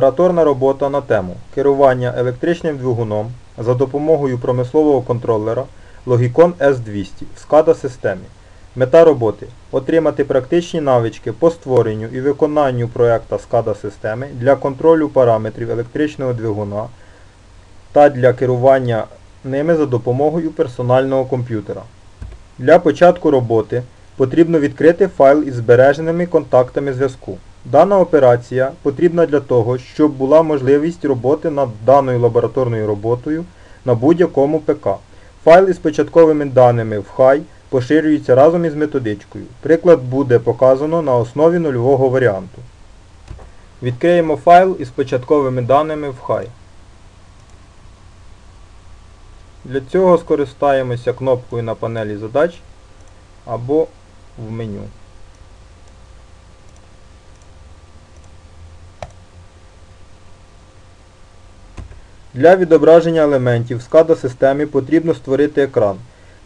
Лабораторна робота на тему керування електричним двигуном за допомогою промислового контролера Logicon S200 в SCADA системі. Мета роботи – отримати практичні навички по створенню і виконанню проекта SCADA системи для контролю параметрів електричного двигуна та для керування ними за допомогою персонального комп'ютера. Для початку роботи потрібно відкрити файл із збереженими контактами зв'язку. Дана операція потрібна для того, щоб була можливість роботи над даною лабораторною роботою на будь-якому ПК. Файл із початковими даними в хай поширюється разом із методичкою. Приклад буде показано на основі нульового варіанту. Відкриємо файл із початковими даними в хай. Для цього скористаємося кнопкою на панелі задач або в меню. Для відображення елементів в SCADA системі потрібно створити екран.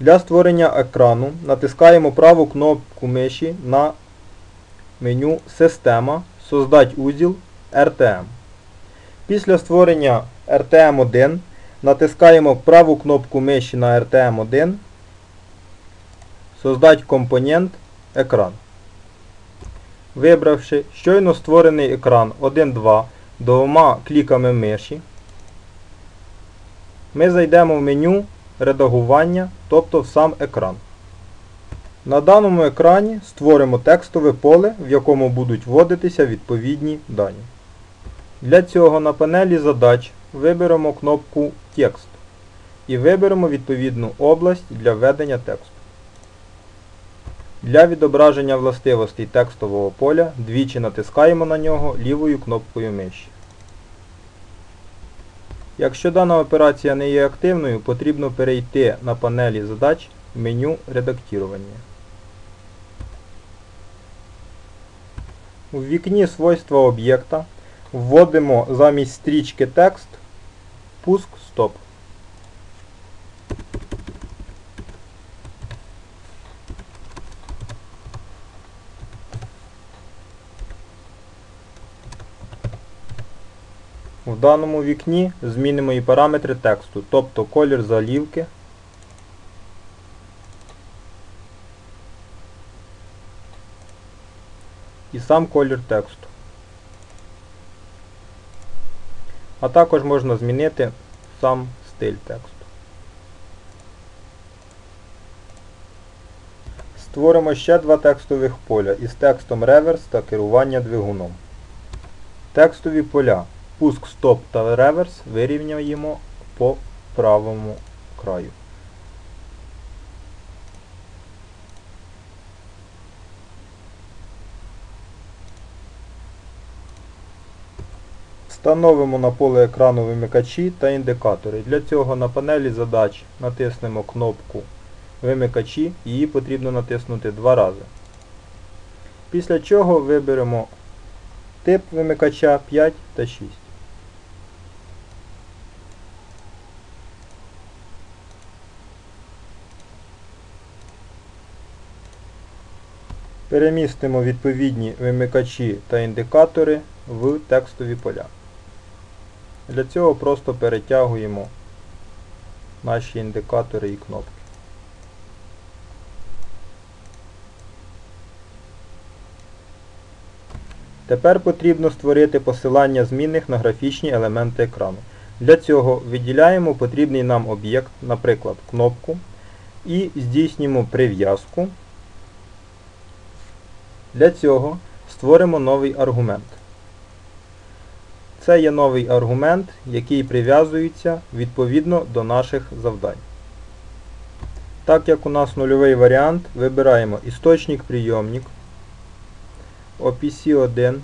Для створення екрану натискаємо праву кнопку миші на меню Система, Создать узіл RTM. Після створення RTM1 натискаємо праву кнопку миші на RTM1, Создать компонент Екран. Вибравши щойно створений екран 1.2 двома кліками миші, ми зайдемо в меню редагування, тобто в сам екран. На даному екрані створимо текстове поле, в якому будуть вводитися відповідні дані. Для цього на панелі задач виберемо кнопку Текст і виберемо відповідну область для введення тексту. Для відображення властивостей текстового поля двічі натискаємо на нього лівою кнопкою миші. Якщо дана операція не є активною, потрібно перейти на панелі задач меню редактування. У вікні свойства об'єкта вводимо замість стрічки текст пуск стоп. В даному вікні змінимо і параметри тексту, тобто колір залівки, і сам колір тексту. А також можна змінити сам стиль тексту. Створимо ще два текстових поля із текстом реверс та керування двигуном. Текстові поля Пуск, стоп та реверс вирівняємо по правому краю. Встановимо на поле екрану вимикачі та індикатори. Для цього на панелі задач натиснемо кнопку Вимикачі, її потрібно натиснути два рази. Після чого виберемо Тип вимикача 5 та 6. Перемістимо відповідні вимикачі та індикатори в текстові поля. Для цього просто перетягуємо наші індикатори і кнопки. Тепер потрібно створити посилання змінних на графічні елементи екрану. Для цього виділяємо потрібний нам об'єкт, наприклад, кнопку, і здійснюємо прив'язку. Для цього створимо новий аргумент. Це є новий аргумент, який прив'язується відповідно до наших завдань. Так як у нас нульовий варіант, вибираємо істочник прийомник. OPC 1,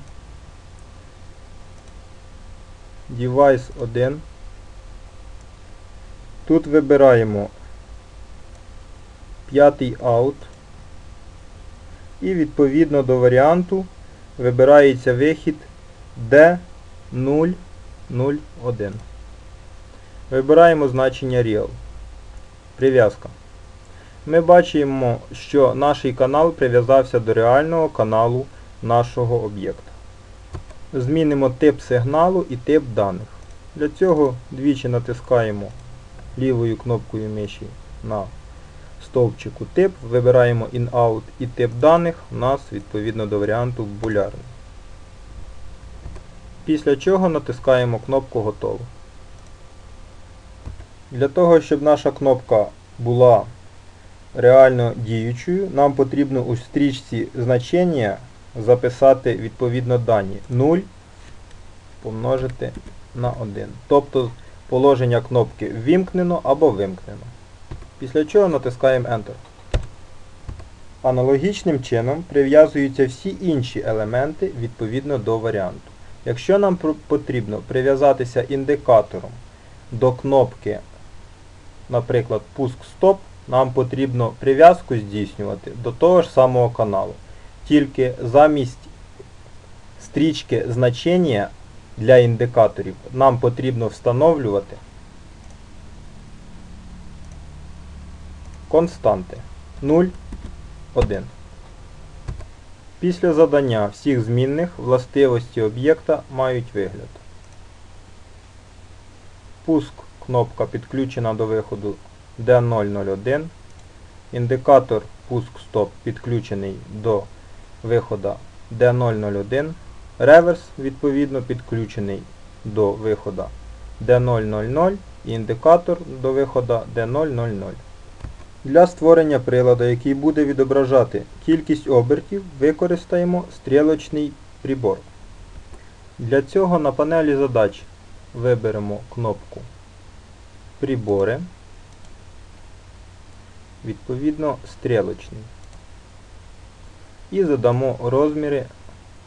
Device 1. Тут вибираємо п'ятий out і відповідно до варіанту вибирається вихід D001. Вибираємо значення Real. Прив'язка. Ми бачимо, що наш канал прив'язався до реального каналу нашого об'єкта. змінимо тип сигналу і тип даних. Для цього двічі натискаємо лівою кнопкою миші на стовпчику тип, вибираємо in-out і тип даних у нас відповідно до варіанту булярний. Після чого натискаємо кнопку Готово. Для того, щоб наша кнопка була реально діючою, нам потрібно у стрічці значення записати відповідно дані 0 помножити на 1. Тобто положення кнопки ввімкнено або вимкнено. Після чого натискаємо Enter. Аналогічним чином прив'язуються всі інші елементи відповідно до варіанту. Якщо нам потрібно прив'язатися індикатором до кнопки, наприклад, пуск-стоп, нам потрібно прив'язку здійснювати до того ж самого каналу. Тільки замість стрічки значення для індикаторів нам потрібно встановлювати константи 0, 1. Після задання всіх змінних властивості об'єкта мають вигляд. Пуск кнопка підключена до виходу D001. Індикатор пуск-стоп підключений до виходу D001. Реверс відповідно підключений до виходу D000 і індикатор до виходу D000. Для створення приладу, який буде відображати кількість обертів, використаємо стрілочний прибор. Для цього на панелі задач виберемо кнопку Прибори, відповідно стрілочний. І задамо розміри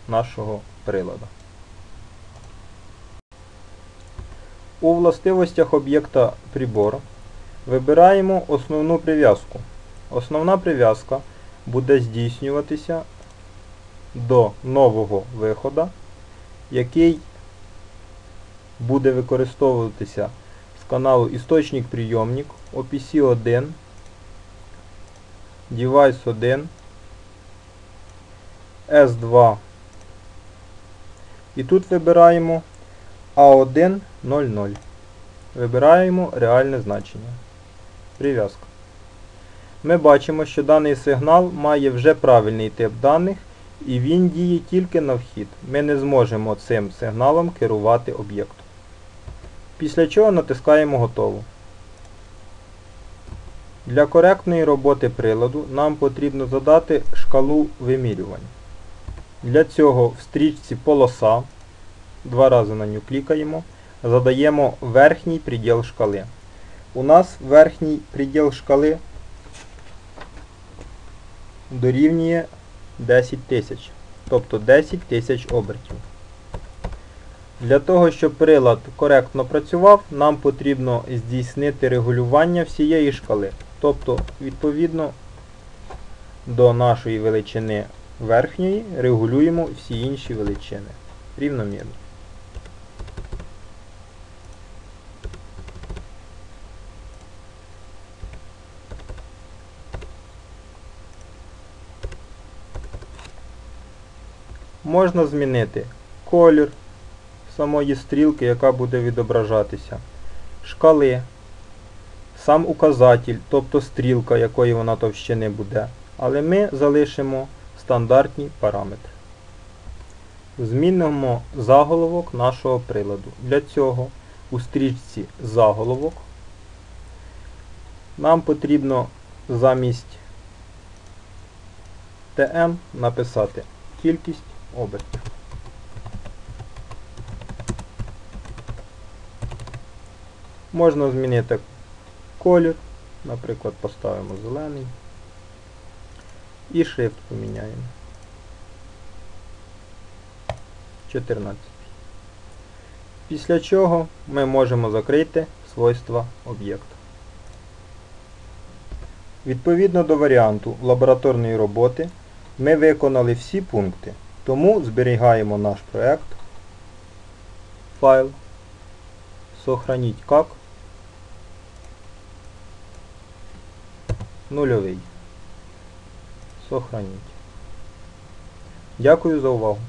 нашого прилада. У властивостях об'єкта прибор вибираємо основну прив'язку. Основна прив'язка буде здійснюватися до нового виходу, який буде використовуватися з каналу істочник прийомник OPC 1, Device 1, S2 і тут вибираємо A100. Вибираємо реальне значення. Прив'язка. Ми бачимо, що даний сигнал має вже правильний тип даних і він діє тільки на вхід. Ми не зможемо цим сигналом керувати об'єктом. Після чого натискаємо Готово. Для коректної роботи приладу нам потрібно задати шкалу вимірювань. Для цього в стрічці полоса, два рази на нього клікаємо, задаємо верхній приділ шкали. У нас верхній приділ шкали дорівнює 10 тисяч, тобто 10 тисяч обертів. Для того, щоб прилад коректно працював, нам потрібно здійснити регулювання всієї шкали. Тобто, відповідно до нашої величини верхньої регулюємо всі інші величини рівномірно. Можна змінити колір самої стрілки, яка буде відображатися, шкали, сам указатель, тобто стрілка, якої вона товщини буде. Але ми залишимо стандартні параметри. Змінимо заголовок нашого приладу. Для цього у стрічці заголовок нам потрібно замість ТМ написати кількість обертів. Можна змінити колір, наприклад, поставимо зелений і шрифт поміняємо. 14. Після чого ми можемо закрити свойства об'єкту. Відповідно до варіанту лабораторної роботи ми виконали всі пункти. Тому зберігаємо наш проект, файл, сохраніть как, нульовий. Сохраніть. Дякую за увагу.